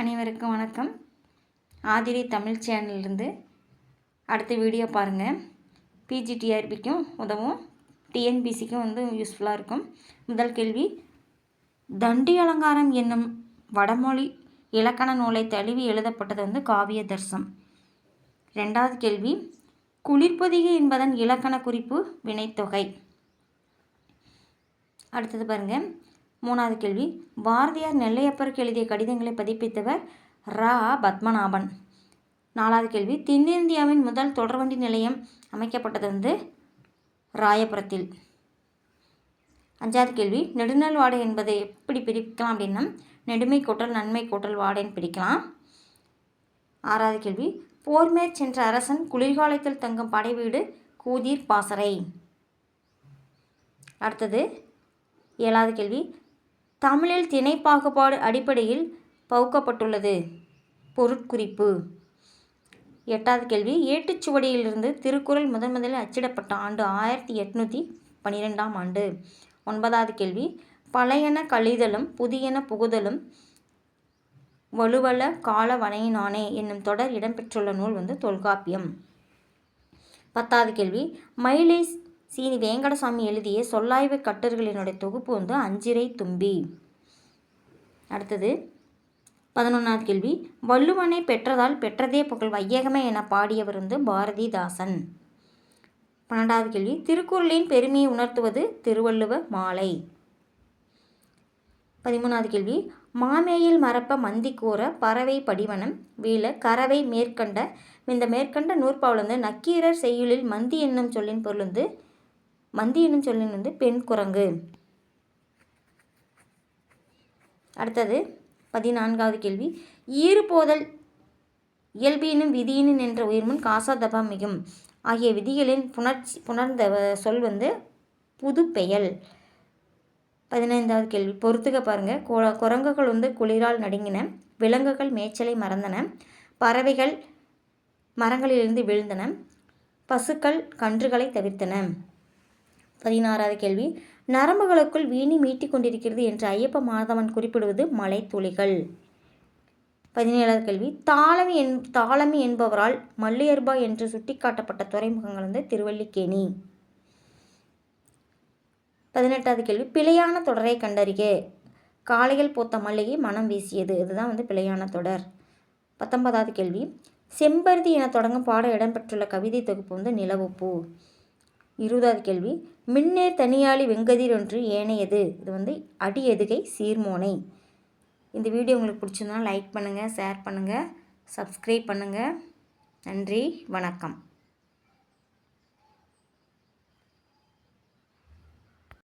அனைவருக்கும் வணக்கம். ஆதிரி தமிழ் சேனல்லேருந்து அடுத்த வீடியோ பாருங்கள் பிஜிடிஆர்பிக்கும் உதவும். டிஎன்பிசிக்கும் வந்து யூஸ்ஃபுல்லாக இருக்கும். முதல் கேள்வி தண்டி அலங்காரம் என்னும் வடமொழி இலக்கண நூலை தழுவி எழுதப்பட்டது வந்து காவிய தர்சம். ரெண்டாவது கேள்வி குளிர்பொதிகை என்பதன் இலக்கண குறிப்பு வினைத்தொகை? அடுத்தது பாருங்கள் மூணாவது கேள்வி. பாரதியார் நெல்லையப்பருக்கு எழுதிய கடிதங்களை பதிப்பித்தவர் ரா. பத்மநாபன். நாலாவது கேள்வி. தென்னிந்தியாவின் முதல் தொடர்வண்டி நிலையம் அமைக்கப்பட்டது வந்து ராயபுரத்தில். அஞ்சாவது கேள்வி. நெடுநல் வாடை என்பதை எப்படி பிரிக்கலாம் அப்படின்னா நெடுமை கூட்டல் நன்மை கூட்டல் வாடைன்னு பிரிக்கலாம். ஆறாவது கேள்வி. போர்மேற் சென்ற அரசன் குளிர்காலத்தில் தங்கும் படை வீடு கூதிர் பாசறை. அடுத்தது ஏழாவது கேள்வி. தமிழில் திணை பாகுபாடு அடிப்படையில் பகுக்கப்பட்டுள்ளது. பொருட்குறிப்பு. எட்டாவது கேள்வி. ஏட்டுச்சுவடியிலிருந்து திருக்குறள் முதன் முதலில் அச்சிடப்பட்ட ஆண்டு ஆயிரத்தி எட்நூற்றி பன்னிரெண்டாம் ஆண்டு. ஒன்பதாவது கேள்வி. பழையன கழிதலும் புதியன புகுதலும் வலுவல கால வனையினானே என்னும் தொடர் இடம்பெற்றுள்ள நூல் வந்து தொல்காப்பியம். பத்தாவது கேள்வி. மயிலை சீனி வேங்கடசாமி எழுதிய சொல்லாய்வு கட்டுரைகளினுடைய தொகுப்பு வந்து அஞ்சிரை தும்பி. அடுத்தது பதினொன்றாவது கேள்வி. வள்ளுவனை பெற்றதால் பெற்றதே புகழ் வையகமே என பாடியவர் வந்து பாரதிதாசன். பன்னெண்டாவது கேள்வி. திருக்குறளின் பெருமையை உணர்த்துவது திருவள்ளுவ மாலை. பதிமூணாவது கேள்வி. மாமேயில் மரப்ப மந்தி கூற பறவை படிவனம் வீழ கறவை மேற்கண்ட இந்த மேற்கண்ட நூற்பாவில் வந்து நக்கீரர் செய்யுளில் மந்தி என்னும் சொல்லின் பொருள் வந்து மந்தி என்னும் சொல்லின் வந்து பெண் குரங்கு. அடுத்தது பதினான்காவது கேள்வி. ஈறுபோதல் இயல்பினும் விதியினும் என்ற உயிர்முன் காசாதபா மிகும். ஆகிய விதிகளின் புணர்ச்சி புணர்ந்த சொல் வந்து புது பெயல். பதினைந்தாவது கேள்வி. பொறுத்துக்க பாருங்கள் குரங்குகள் வந்து குளிரால் நடுங்கின விலங்குகள் மேய்ச்சலை மறந்தன பறவைகள் மரங்களிலிருந்து விழுந்தன பசுக்கள் கன்றுகளை தவிர்த்தன. பதினாறாவது கேள்வி. நரம்புகளுக்குள் வீணி மீட்டிக் கொண்டிருக்கிறது என்று ஐயப்ப மாதவன் குறிப்பிடுவது மலை துளிகள். பதினேழாவது கேள்வி. தாளமி என் தாளமி என்பவரால் மல்லியர்பா என்று சுட்டிக்காட்டப்பட்ட துறைமுகங்கள் வந்து திருவல்லிக்கேணி. பதினெட்டாவது கேள்வி. பிழையான தொடரை கண்டறிக. காலையில் போத்த மல்லிகை மனம் வீசியது. இதுதான் வந்து பிழையான தொடர். பத்தொன்பதாவது கேள்வி. செம்பருதி என தொடங்கும் பாடம் இடம்பெற்றுள்ள கவிதை தொகுப்பு வந்து நிலவுப்பூ. இருபதாவது கேள்வி. மின்னேர் தனியாளி வெங்கதிர் ஒன்று ஏனையது. இது வந்து அடி எதுகை சீர்மோனை. இந்த வீடியோ உங்களுக்கு பிடிச்சிருந்தா லைக் பண்ணுங்கள் ஷேர் பண்ணுங்கள் சப்ஸ்கிரைப் பண்ணுங்கள் நன்றி வணக்கம்.